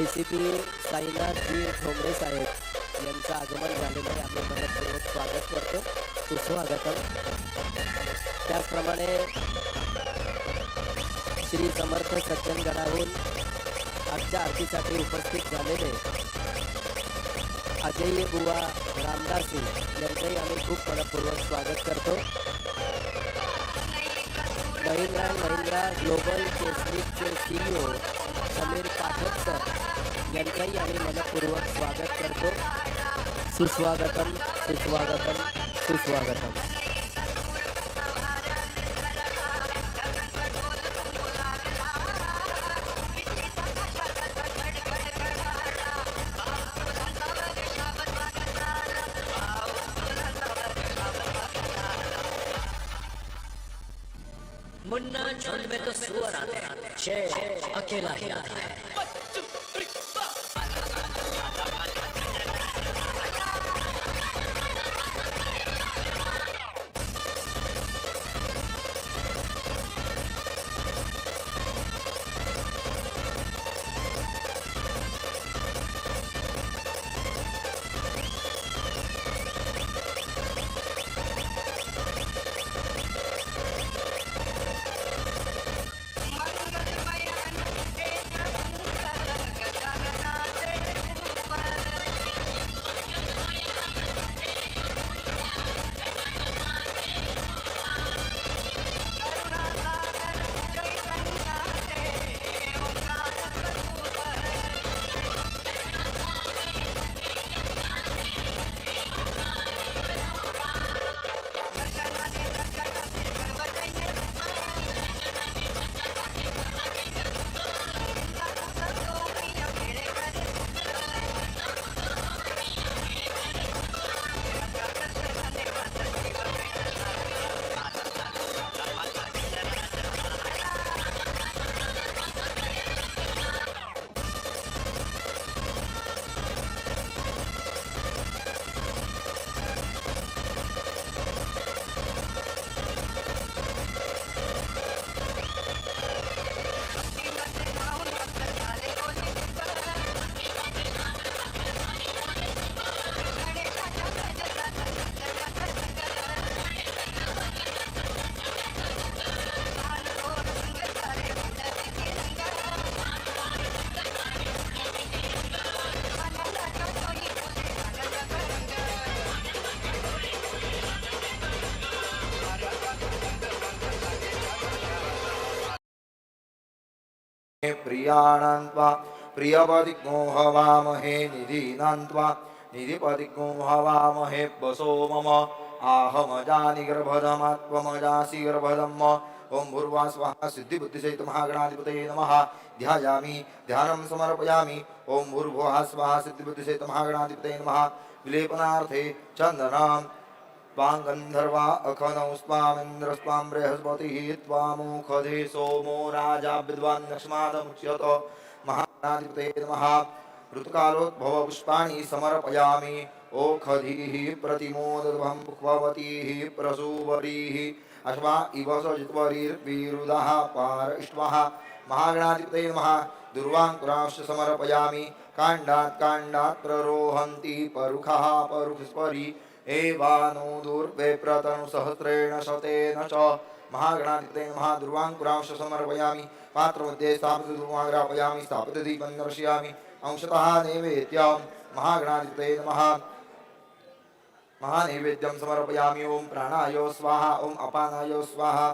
A C P Sainathji Thombre साहेब यांचं आगमन झालेलं आहे. आम्ही मनपूर्वक स्वागत करतो. सुस्वागतम. त्याचप्रमाणे श्री समर्थ सज्जनगडाहून आजच्या आरतीसाठी उपस्थित झालेले अजय बुवा रामदासी यांचंही आम्ही खूप मनपूर्वक स्वागत करतो. महिंद्रा महिंद्रा ग्लोबल केसरीचे सीईओ समीर पाठक सर मनपूर्वक स्वागत करतो सुस्वागतम सुस्वागतम सुस्वागतम। मुन्ना झुंड में तो सुअर आते हैं। शेर अकेला ही आता है। प्रियाणान्त्वा प्रियपदिग्मोहवामहे निधीनान्त्वा निधिपदिग्मोहवामहे वसो मम आहमजानि गर्भधमात्वमजासि गर्भधम्म ॐ भूर्वा स्वाहा सिद्धिबुद्धिसहित महागणाधिपतये नमः ध्यायामि ध्यानं समर्पयामि ॐ भूर्भुवः स्वाहा सिद्धिबुद्धिसहित महागणाधिपतये नमः विलेपनार्थे चन्दनाम् त्वां गन्धर्वा अखनौ स्वामिन्द्र स्वां बृहस्पतिः त्वामुखधे सोमो राजा विद्वान् लक्ष्मादमुच्यत महानाधिपते नमः। ऋतुकालोद्भव पुष्पाणि समर्पयामि। ओखधीः प्रतिमोदध्वं भवतीः प्रसूवरीः। अश्वा इव सजित्वरीर्वीरुदः पारयिष्वः। महागणाधिपते नमः। दुर्वाङ्कुरांश्च समर्पयामि। काण्डात् काण्डात् प्ररोहन्ति। परुखः परुखस्परि एवानो दुर्वेप्रतनु सहस्रेण शतेन च महागणाधिपतेन महादुर्वाङ्कुरांश समर्पयामि पात्रमध्ये स्थापितदुर्वाग्रापयामि स्थापितदीपं दर्शयामि अंशतः नैवेद्यं महागणाधिपते नमः महानैवेद्यं समर्पयामि ॐ प्राणायो स्वाहा ॐ अपानायो स्वाहा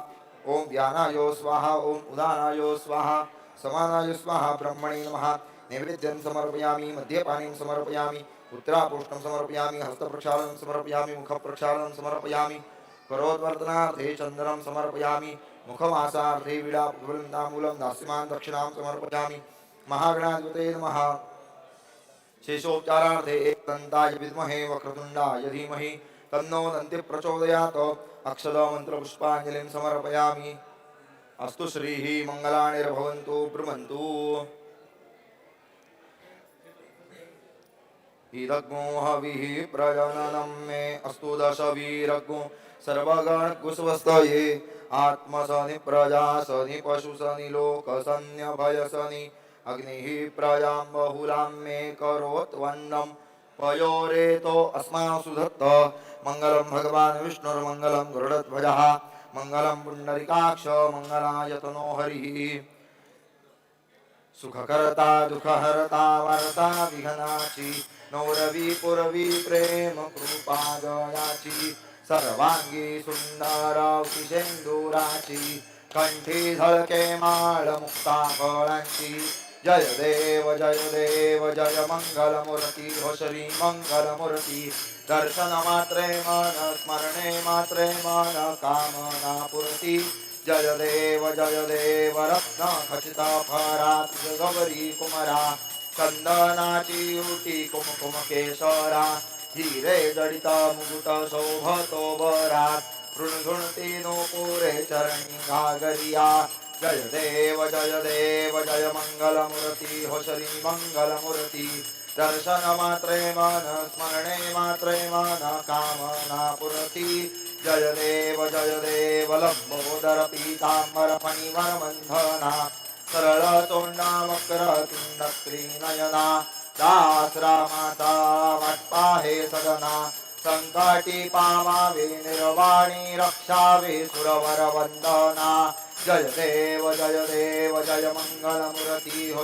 ॐ व्यानायो स्वाहा ॐ उदानायो स्वाहा समानाय स्वाहा ब्रह्मणे नमः नैवेद्यं समर्पयामि मद्यपानीं समर्पयामि उत्तरापुष्टं समर्पयामि हस्तप्रक्षालनं समर्पयामि मुखप्रक्षालनं समर्पयामि करोद्वर्तनार्थे चन्दनं समर्पयामि मुखमासार्थे विडावृन्दामूलं दास्यमान् दक्षिणां समर्पयामि महागणाधिपते नमः। शेषोपचारार्थे एकदन्ताय विद्महे वक्रतुण्डाय धीमहि तन्नो दन्ति प्रचोदयात् अक्षदमन्त्रपुष्पाञ्जलिं समर्पयामि। अस्तु श्रीः मङ्गलानिर्भवन्तु ब्रुवन्तु इदग्मो हविः प्रजननं मे अस्तु दशवीरग्मो सर्वगणकुस्वस्तये आत्मसनि प्रजासनि पशुसनि लोकसन्यभयसनि अग्निः प्रजां बहुलां मे करोत्वन्नं पयोरेतो अस्मासु दत्त मङ्गलं भगवान् विष्णुर्मङ्गलं गरुडध्वजः। मङ्गलं पुण्डरिकाक्ष मङ्गलायतनो हरिः। सुखकर्ता दुःखहर्ता वार्ता विघनाची नौरवी पुरवी प्रेम कृपा दयाची सर्वांगी सुंदर शेंदुराची कंठी झळके माळ मुक्ता फळांची जय देव जय देव जय मंगलमूर्ती हो श्री मंगलमूर्ती दर्शन मात्रे मन स्मरणे मात्रे मन कामना पुरती जय देव जय देव रत्न खचिता फरा गौरी कुमरा चंदनाची उटी कुमकुम केसरा हिरे जडिता मुकुट शोभतो बरात नो नोपुरे चरणी घागरिया जय देव जय देव जय मंगलमूर्ती हो श्री मंगलमूर्ती दर्शन मात्रे मन स्मरणे मात्रे मन कामना पुरती जय देव जय देव लम्बोदर पीतांबर फणिवर बंधना सरळ वक्र नयना। दास रामाचा वाटपा सदना संकटी पामावे निर्वाणी रक्षावे सुरवर वंदना। जय देव जय देव जय मङ्गलमुरति हो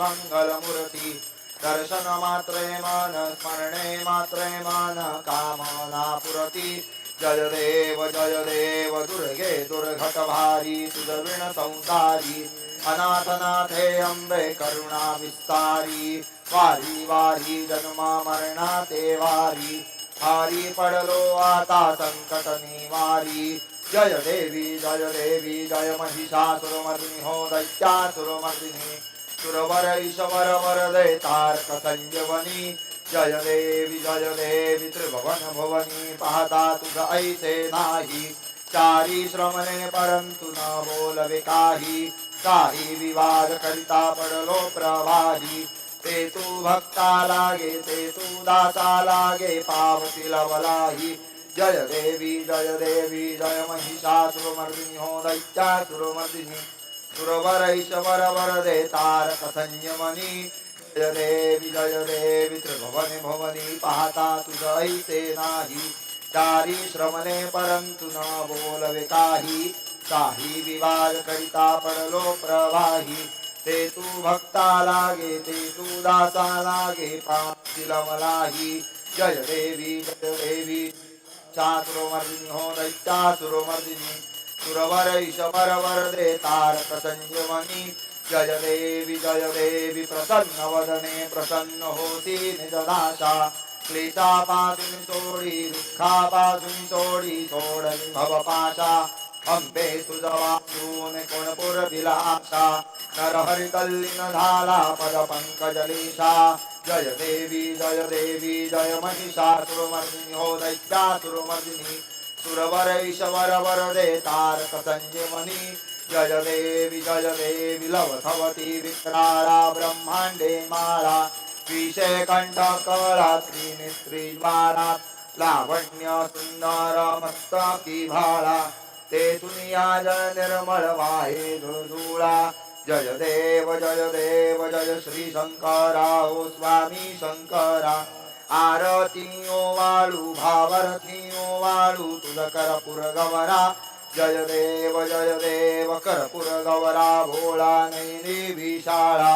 मङ्गलमुरति दर्शन मात्रे मन स्मरणे मात्रे मन कामना पुरति। जय देव जय देव दुर्गे दुर्घटभारी भारी संसारी अनाथनाथे अंबे करुणा विस्तारी वारी वारी जन्मा मरणा ते वारी हारी पडलो आता संकट निवारी जय देवी जय देवी जय महिषासुरमर्दिनि हो दैत्यासुरमर्दिनि सुरवर ईशवर वरदे तारक संजीवनी जय देवी जय देवी त्रिभुवन भुवनी पाहता तुझ ऐसे नाही। चारी श्रमणे परंतु न बोलवे काही काही विवाद करिता पडलो प्रवाही। ते तू भक्ता लागे ते तू दासा लागे पावती लवलाही। जय देवी जय देवी जय महिषासुरमर्दिनी हो दैत्यासुरमर्दिनी सुरवर वर वरदे तारक संयमनी जय देवी जय देवी त्रिभुवने भुवनी पाहता तुझैसे नाही. चारी श्रमणे परंतु न बोलवे काही. काही विवाद करिता पडलो प्रवाही. ते तू भक्ता लागे ते तू दासा लागे पातील मलाही. जय देवी जय देवी चातुर्मर्दिनी हो दैत्यासुरमर्दिनी सुरवर ईश्वर वरदे तारक संयमनी. जय देवी जय देवी प्रसन्न वदने प्रसन्न होती निजनाशा क्लेशापासून सोडी दुःखापासून सोडी सोडली भवपाशा। अंबे तुझ वाचून कोण पुरविला आशा नरहरी कल्लीन झाला पद पंकजलीशा। जय देवी जय देवी जय महिषासुरमर्दिनी हो दैत्यासुरमर्दिनी सुरवर ईश्वर वरदे तारक संजीवनी। जय देवी जय देवी लवथवती विक्रारा ब्रह्मांडे मारा। विषय कंठ कळा लावण्य सुन्दर मस्तकी भाळा ते दुनिया जय वाहे धुळा जय देव जय देव जय श्री शंकरा। ओ स्वामी शंकरा। आरती ओ वाळू भावरती ओ वाळू तुझ पुरगवरा गवरा। जय देव जय देव कर्पूर गवरा भोळा नैनी विशाळा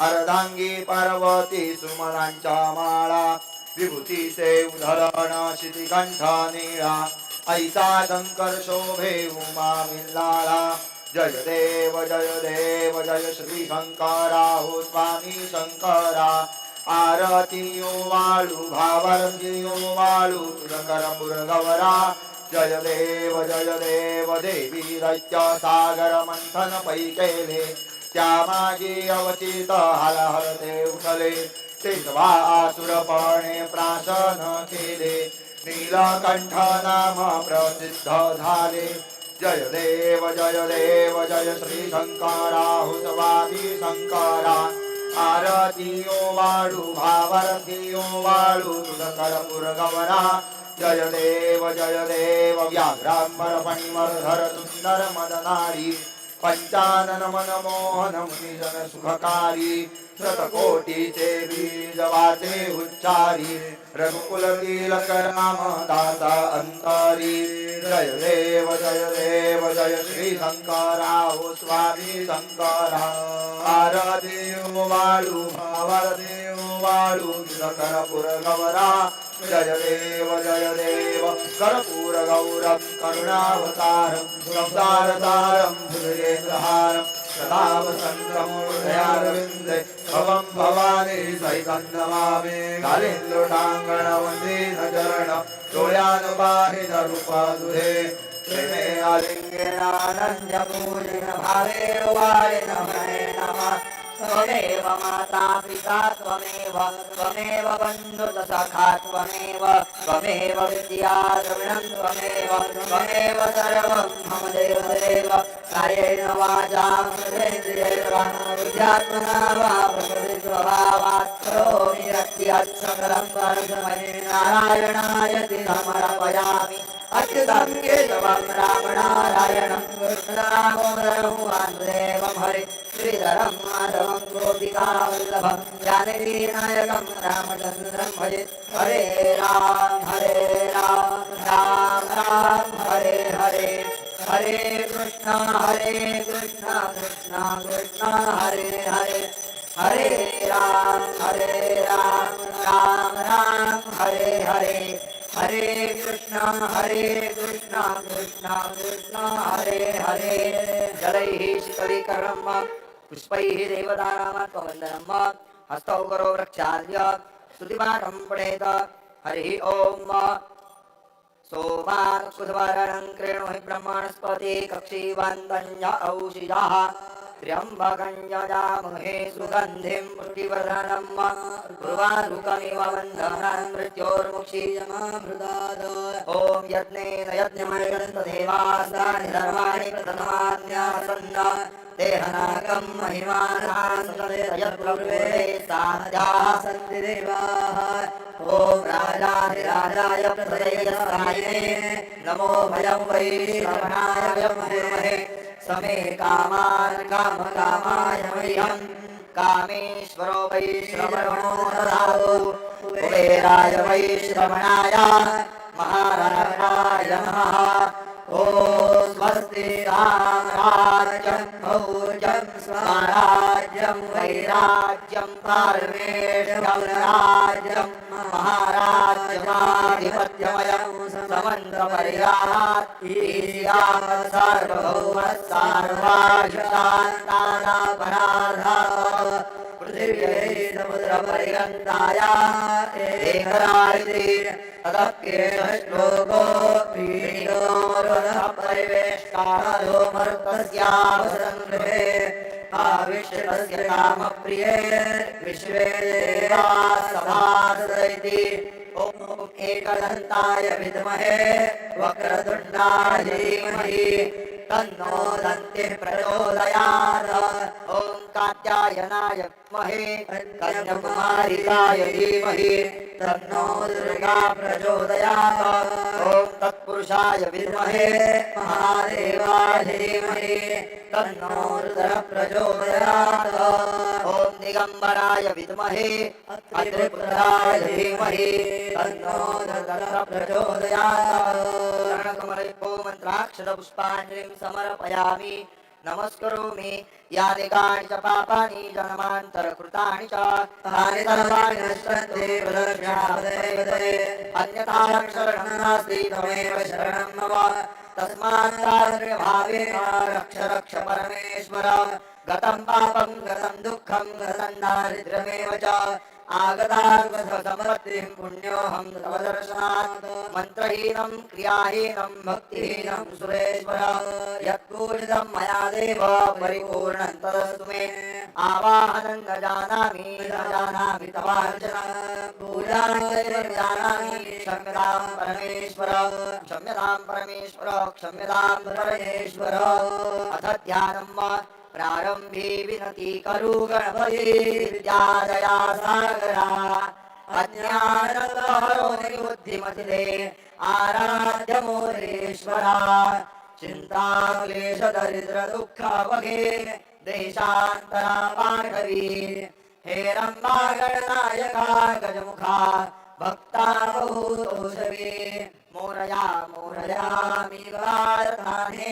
अर्धांगी पार्वती सुमनांच्या माळा विभूतीचे उधळण शितिकंठ निळा ऐसा शंकर शोभे उमा मिल्लाळा जय देव जय देव जय श्री शंकरा हो स्वामी शंकरा आरती वाळू भावरती ओ वाळू तुझकर मुरगवरा जय देव जय देव देवी दैत्य सागर मंथन पैकेले। त्या मागे अवचित ते उठले तेजवा आसुरपणे प्राशन केले। नीलकंठ नाम प्रसिद्ध झाले। जय देव जय देव जय श्री शंकरा हुतवादी शंकरा। आरतीयो वाळू भावरतीयो वाळू तुझ करपुर गवरा। जय देव जय देव व्याघ्रांबर फणिमर धर सुंदर मदनारी पंचानन मनमोहन मुनिजन सुखकारी शतकोटीचे बीज वाचे उच्चारी रघुकुल तिलक राम अंतरी। जय देव जय देव जय श्री शंकरा ओ स्वामी शंकरा। हार देव वाळू भावर देव वाळू जय देव जय देव। कर्पूर गौरम करुणावतारम संसारतारम भुजगेन्द्रहारम सदा वसन्तं हृदयारविन्दे भवं भवानी सहितं नमामि कालिन्दुटाङ्गण वन्दे न चरण डोळ्यानुबाहिन रूपादुरे प्रेमे आलिङ्गेनानन्यपूजिन भावेन वारिण हरे नमः। त्वमेव माता पिता त्वमेव त्वमेव बन्धुतसखा त्वमेव त्वमेव विद्या द्रविणं त्वमेव त्वमेव सर्वं मम देवदेव कायेन वाचा वा प्रकृतिस्वभावात् करोमि यद्यत् नारायणाय समर्पयामि अच्युतं केशवं रामनारायणं कृष्णदामोदरं वासुदेवं हरे श्रीधरं माधवं गोपिकावल्लभं जानकीनायकं रामचन्द्रं भजे हरे राम हरे राम राम राम हरे हरे हरे कृष्ण हरे कृष्ण कृष्ण कृष्ण हरे हरे हरे राम हरे राम राम राम हरे हरे हरे कृष्ण हरे कृष्ण कृष्ण कृष्ण हरे हरे। जलैः शीतलीकरणं पुष्पैः देवतानामात्मवन्दनं हस्तौ करो वृक्षार्य स्तुतिपाठं पठेत। हरिः सोमान् कुधवरणं कृणुहि ब्रह्मणस्पति कक्षीवन्दन्य औषिजाः त्र्यम्बकं यजामहे सुगन्धिं पुष्टिवर्धनं उर्वारुकमिव बन्धनं मृत्योर्मुक्षीयमामृताद ॐ यज्ञेन यज्ञमयन्तदेवासानि धर्माणि प्रथमान्यासन्न देहनाकं महिमानासयत्प्रभुवे साध्याः सन्ति देवाः। ॐ राजाधिराजाय प्रदयसाये नमो भयं वै श्रवणाय विद्महे समे कामान् कामकामाय मह्यं कामेश्वरो वै श्रवणो ददातु कुबेराय वै श्रवणाय महाराजाय नमः। ॐ स्वस्ति राम राज्यं भौजं स्वराज्यं वैराज्यं पारमेश्वरराज्यं महाराज महाराज्यमाधिपत्यमयं समन्तपर्यात् ईयाः सार्वभौमः सार्वाशान्तानापराधाः पृथिव्यै समुद्रपर्यन्ताय एकरायते श्लोको कामप्रिये विश्वे देवा सभासदैति ॐ एकदंताय विद्महे वक्रतुण्डाय धीमहि तन्नो दन्तिः प्रचोदयात्। ॐ कात्यायनाय विद्महे कन्याकुमारिकाय धीमहि तन्नो दुर्गा प्रचोदयात्। ॐ तत्पुरुषाय विद्महे महादेवाय धीमहि तन्नो रुद्रः प्रचोदयात्। दिगंबराय विद्महे अत्रिपुत्राय धीमहि तन्नो रुद्रः प्रचोदयात्। कमलैपो मन्त्राक्षरपुष्पाञ्जलिं समर्पयामि। नमस्करोमि। यानि कानि च पापानि जन्मान्तरकृतानि च। तानि सर्वाणि नश्यन्ते प्रदर्शनापदे अन्यथा शरणं नास्ति त्वमेव शरणं मम तस्मात् भावेन रक्ष रक्ष परमेश्वर। गतं पापं गतं दुःखं गतं दारिद्र्यमेव च आगतार्वसमर्थिं पुण्योऽहं तवदर्शनात् मन्त्रहीनं क्रियाहीनं भक्तिहीनं सुरेश्वर। यत्पूजितं मया देव परिपूर्णं तदस्तु मे। आवाहनं न जानामि न जानामि तवार्चना पूजां जानामि क्षम्यतां परमेश्वर। क्षम्यतां परमेश्वर क्षम्यतां परमेश्वर। अथ ध्यानं वा प्रारंभी विनती करू गणपती विद्यादया सागरा। अज्ञानहरो बुद्धिमतिले आराध्य मोरेश्वरा। चिंता क्लेश दरिद्र दुःख वगे देशांतरा पाठवी हे रंबा गणनायका गजमुखा भक्ता बहुतोषवी मोरया मोरया मी गारताने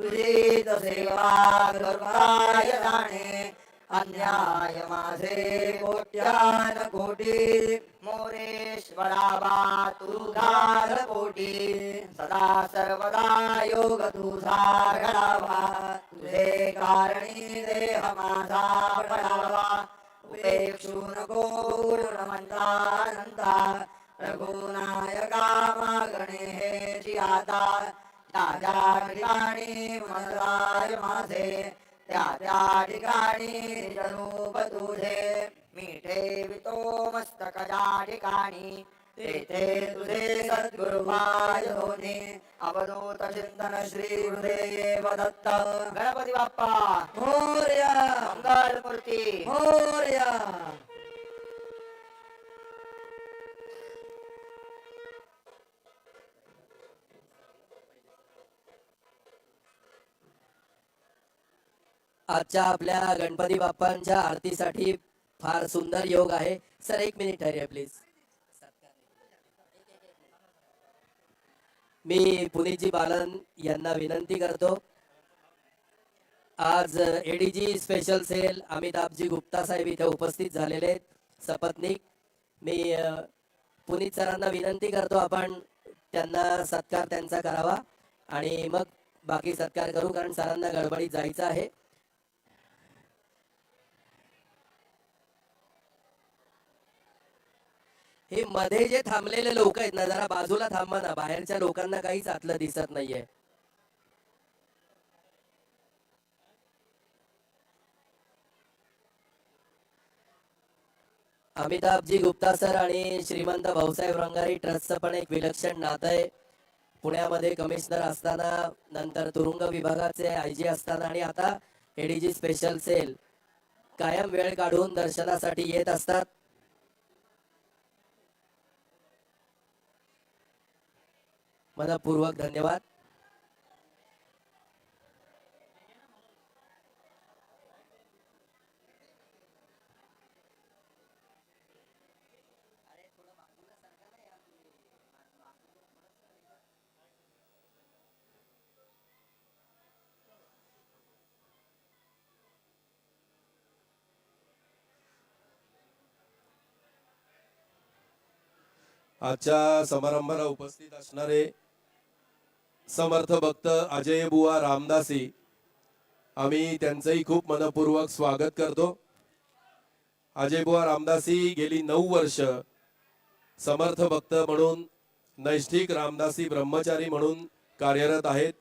तुझी सेवा करुणाय जाणे अन्याय माझे कोट्यान कोटी मोरेश्वरा बा तू घाल कोटी सदा सर्वदा योग तुझा घडावा तुझे कारणी देह माझा पडावा उपेक्षू नको पूर्णमंतानंता रघुनायका मागणे हे आता त्या ठिकाणी मनराय माझे त्या त्या ठिकाणी रूप तुझे. मी ठेवितो मस्तक ज्या ठिकाणी तेथे तुझे सद्गुरुवाय होणे. अवधूत चिंतन श्री हृदय दत्त. गणपती बाप्पा मोर्या मंगल मूर्ती मोर्या. आजच्या आपल्या गणपती बाप्पांच्या आरतीसाठी फार सुंदर योग आहे. सर एक मिनिट ठरया प्लीज मी पुनीतजी बालन यांना विनंती करतो. आज ADG special cell Amitabhji Gupta साहेब इथे उपस्थित झालेले आहेत सपत्नीक. मी पुनीत सरांना विनंती करतो आपण त्यांना सत्कार त्यांचा करावा. आणि मग बाकी सत्कार करू कारण सरांना गडबडीत जायचं आहे. हे मध्ये जे थांबलेले लोक आहेत ना जरा बाजूला थांबा ना. बाहेरच्या लोकांना काहीच आतलं दिसत नाहीये. अमिताभजी गुप्ता सर आणि श्रीमंत भाऊसाहेब रंगारी ट्रस्टचं पण एक विलक्षण नातं आहे. पुण्यामध्ये कमिशनर असताना नंतर तुरुंग विभागाचे आय जी असताना आणि आता एडीजी स्पेशल सेल. कायम वेळ काढून दर्शनासाठी येत असतात. मनपूर्वक धन्यवाद. आजच्या समारंभाला उपस्थित असणारे समर्थ भक्त अजय बुवा रामदासी. आम्ही त्यांचंही खूप मनपूर्वक स्वागत करतो. अजय बुवा रामदासी गेली नऊ वर्ष समर्थ भक्त म्हणून नैष्ठिक रामदासी ब्रह्मचारी म्हणून कार्यरत आहेत.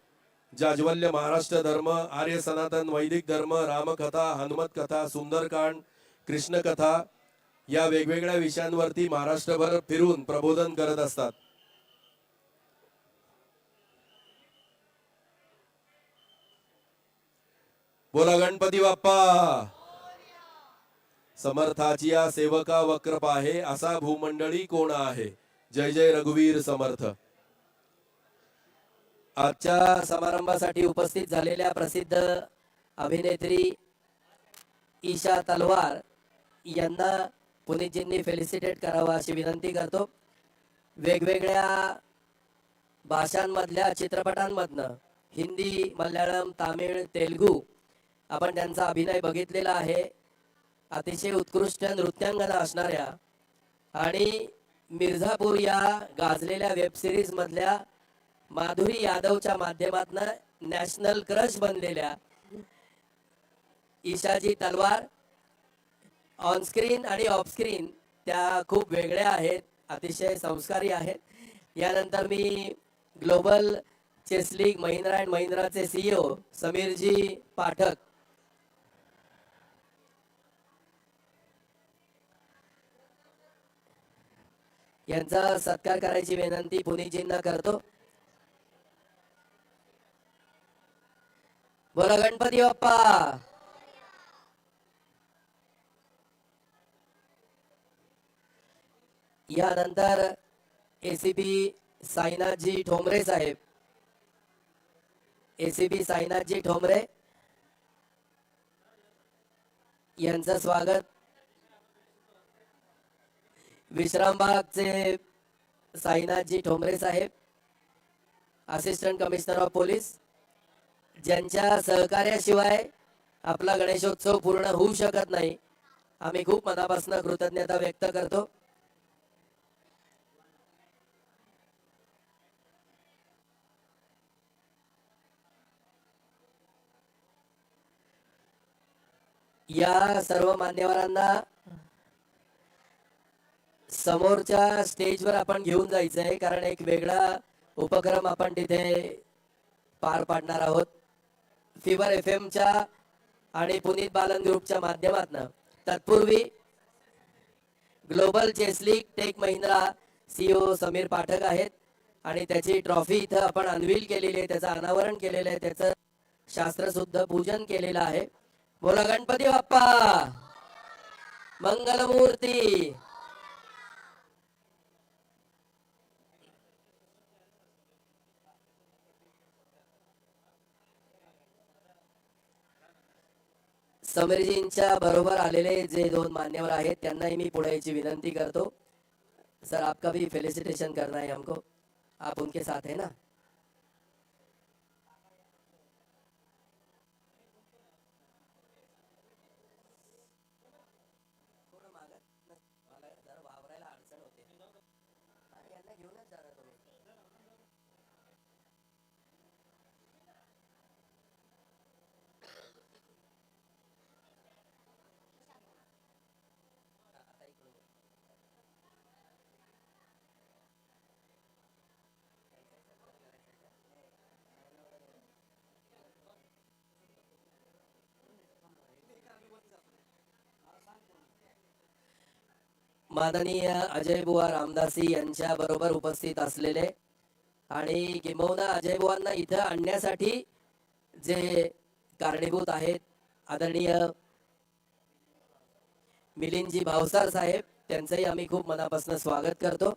जाज्वल्य महाराष्ट्र धर्म आर्य सनातन वैदिक धर्म रामकथा हनुमत कथा सुंदरकांड कृष्णकथा या वेगवेगळ्या विषयांवरती महाराष्ट्रभर फिरून प्रबोधन करत असतात. बोला गणपती बाप्पा. समर्थाची या सेवका वक्रप आहे असा भूमंडळी कोण आहे? जय जय रघुवीर समर्थ. आजच्या समारंभासाठी उपस्थित झालेल्या प्रसिद्ध अभिनेत्री ईशा तलवार यांना पुनीतजींनी फेलिसिटेट करावं अशी विनंती करतो. वेगवेगळ्या भाषांमधल्या चित्रपटांमधनं हिंदी मल्याळम तामिळ तेलगू आपण त्यांचा अभिनय बघितलेला आहे. अतिशय उत्कृष्ट नृत्यांगना असणाऱ्या आणि मिर्झापूर या गाजलेल्या वेब मधल्या माधुरी यादवच्या माध्यमातून नॅशनल क्रश बनलेल्या ईशाजी तलवार ऑनस्क्रीन आणि ऑफस्क्रीन त्या खूप वेगळ्या आहेत अतिशय संस्कारी आहेत. यानंतर मी global chess league Mahindra and महिंद्राचे CEO Sameerji Pathak यांचा सत्कार करायची विनंती पुनीतजींना करतो. बोला गणपती बाप्पा. यानंतर एसीपी साईनाथजी ठोंबरे साहेब. एसीबी साईनाथजी ठोंबरे यांचं स्वागत. विश्रामबागचे साईनाथजी ठोंबरे साहेब असिस्टंट कमिशनर ऑफ पोलीस ज्यांच्या सहकार्याशिवाय आपला गणेशोत्सव पूर्ण होऊ शकत नाही आम्ही खूप मनापासून कृतज्ञता व्यक्त करतो. या सर्व मान्यवरांना समोरच्या स्टेजवर आपण घेऊन जायचंय कारण एक वेगळा उपक्रम आपण तिथे पार पाडणार आहोत. फिवर एफ एमच्या आणि पुनीत बालन ग्रुपच्या माध्यमातून. तत्पूर्वी global chess league tech Mahindra CEO Sameer Pathak आहेत आणि त्याची ट्रॉफी इथं आपण अनवील केलेली आहे त्याचं अनावरण केलेलं आहे त्याचं शास्त्र सुद्धा पूजन केलेलं आहे. बोला गणपती बाप्पा! मंगलमूर्ती! समीरजींच्या बरोबर आलेले जे दोन मान्यवर आहेत त्यांनाही मी पुढे याची विनंती करतो. सर आपका भी फेलिसिटेशन करना है हमको. आप उनके साथ है ना? माननीय अजय बुवा रामदासी यांच्या बरोबर उपस्थित असलेले आणि किंबहुना अजय बुवांना इथं आणण्यासाठी जे कारणीभूत आहेत आदरणीय मिलिंदजी भावसार साहेब त्यांचंही आम्ही खूप मनापासून स्वागत करतो.